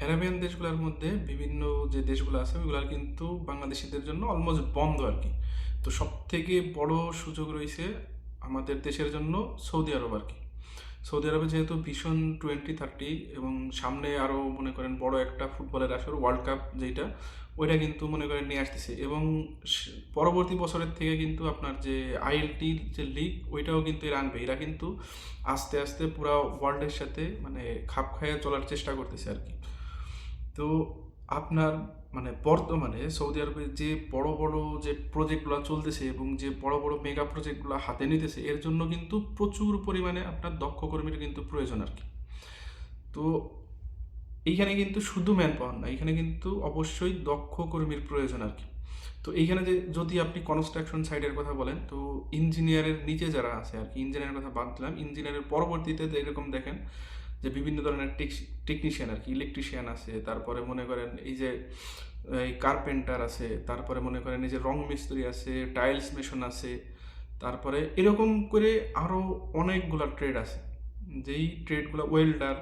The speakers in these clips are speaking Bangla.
অ্যারাবিয়ান দেশগুলোর মধ্যে বিভিন্ন যে দেশগুলো আছে ওইগুলো কিন্তু বাংলাদেশিদের জন্য অলমোস্ট বন্ধ আর কি। তো সব থেকে বড় সুযোগ রয়েছে আমাদের দেশের জন্য সৌদি আরব আর কি। সৌদি আরবে যেহেতু ভীষণ টোয়েন্টি থার্টি এবং সামনে আরও মনে করেন বড় একটা ফুটবলের আসর ওয়ার্ল্ড কাপ যেটা ওইটা কিন্তু মনে করেন নিয়ে আসতেছে। এবং পরবর্তী বছরের থেকে কিন্তু আপনার যে আইএলটির যে লিগ ওইটাও কিন্তু এরা আনবে। এরা কিন্তু আস্তে আস্তে পুরো ওয়ার্ল্ডের সাথে মানে খাপ খাইয়ে চলার চেষ্টা করতেছে আর কি। তো আপনার মানে বর্তমানে সৌদি আরবে যে বড় বড় যে প্রজেক্টগুলো চলতেছে এবং যে বড় বড় মেগা প্রজেক্টগুলো হাতে নিতেছে, এর জন্য কিন্তু প্রচুর পরিমাণে আপনার দক্ষ কর্মীর কিন্তু প্রয়োজন আর কি। তো এইখানে কিন্তু শুধু ম্যান পাওয়ার না এখানে কিন্তু অবশ্যই দক্ষ কর্মীর প্রয়োজন আর কি। তো এইখানে যে যদি আপনি কনস্ট্রাকশন সাইডের কথা বলেন, তো ইঞ্জিনিয়ারের নিচে যারা আছে আর কি ইঞ্জিনিয়ারের কথা বাদ দিলাম ইঞ্জিনিয়ারের পরবর্তীতে এরকম দেখেন যে বিভিন্ন ধরনের টেকনিশিয়ান আর কি ইলেকট্রিশিয়ান আছে, তারপরে মনে করেন এই যে, এই কার্পেন্টার আছে, তারপরে মনে করেন এই যে রং মিস্ত্রি আছে টাইলস মেশন আছে, তারপরে এরকম করে আরও অনেকগুলা ট্রেড আছে। যেই ট্রেডগুলো ওয়েল্ডার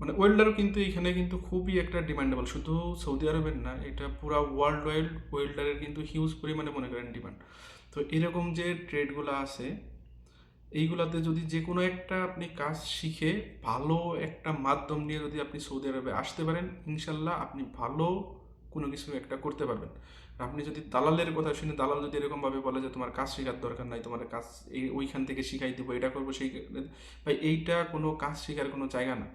মানে ওয়েল্ডারও কিন্তু এখানে কিন্তু খুবই একটা ডিমান্ডেবল শুধু সৌদি আরবের না, এটা পুরা ওয়ার্ল্ড ওয়াইড ওয়েল্ডারের কিন্তু হিউজ পরিমাণে মনে করেন ডিমান্ড তো এরকম যে ট্রেডগুলো আছে এইগুলাতে যদি যে কোনো একটা আপনি কাজ শিখে ভালো একটা মাধ্যম নিয়ে যদি আপনি সৌদি আরবে আসতে পারেন, ইনশাল্লাহ আপনি ভালো কোনো কিছু একটা করতে পারবেন। আপনি যদি দালালের কথা শুনে, দালাল যদি এরকমভাবে বলে যে, তোমার কাজ শেখার দরকার নাই, তোমার কাজ এই, ওইখান থেকে শিখাই দেবো, এটা করব, সেই ভাই, এইটা কোনো কাজ শেখার কোনো জায়গা না।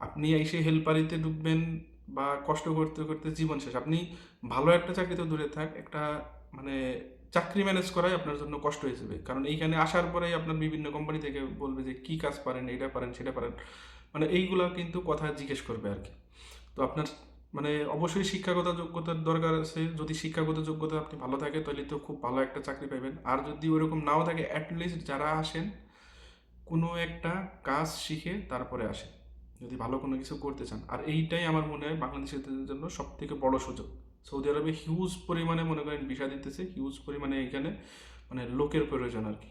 আপনি এসে হেল্পারিতে ঢুকবেন বা কষ্ট করতে করতে জীবন শেষ। আপনি ভালো একটা চাকরিতে দূরে থাক, একটা মানে চাকরি ম্যানেজ করাই আপনার জন্য কষ্ট হয়ে যাবে। কারণ এইখানে আসার পরেই আপনার বিভিন্ন কোম্পানি থেকে বলবে যে, কি কাজ পারেন, এটা পারেন, সেটা পারেন। মানে এইগুলো কিন্তু কথা জিজ্ঞেস করবে আর কি তো আপনার মানে অবশ্যই শিক্ষাগত যোগ্যতার দরকার আছে। যদি শিক্ষাগত যোগ্যতা আপনি ভালো থাকে, তাহলে তো খুব ভালো একটা চাকরি পাবেন আর যদি ওরকম নাও থাকে অ্যাটলিস্ট যারা আসেন, কোনো একটা কাজ শিখে তারপরে আসেন। যদি ভালো কোনো কিছু করতে চান। আর এইটাই আমার মনে হয় বাংলাদেশিদের জন্য সব থেকে বড় সুযোগ। সৌদি আরবে হিউজ পরিমাণে মনে করেন ভিসা দিতেছে হিউজ পরিমাণে এখানে মানে লোকের প্রয়োজন আর কি।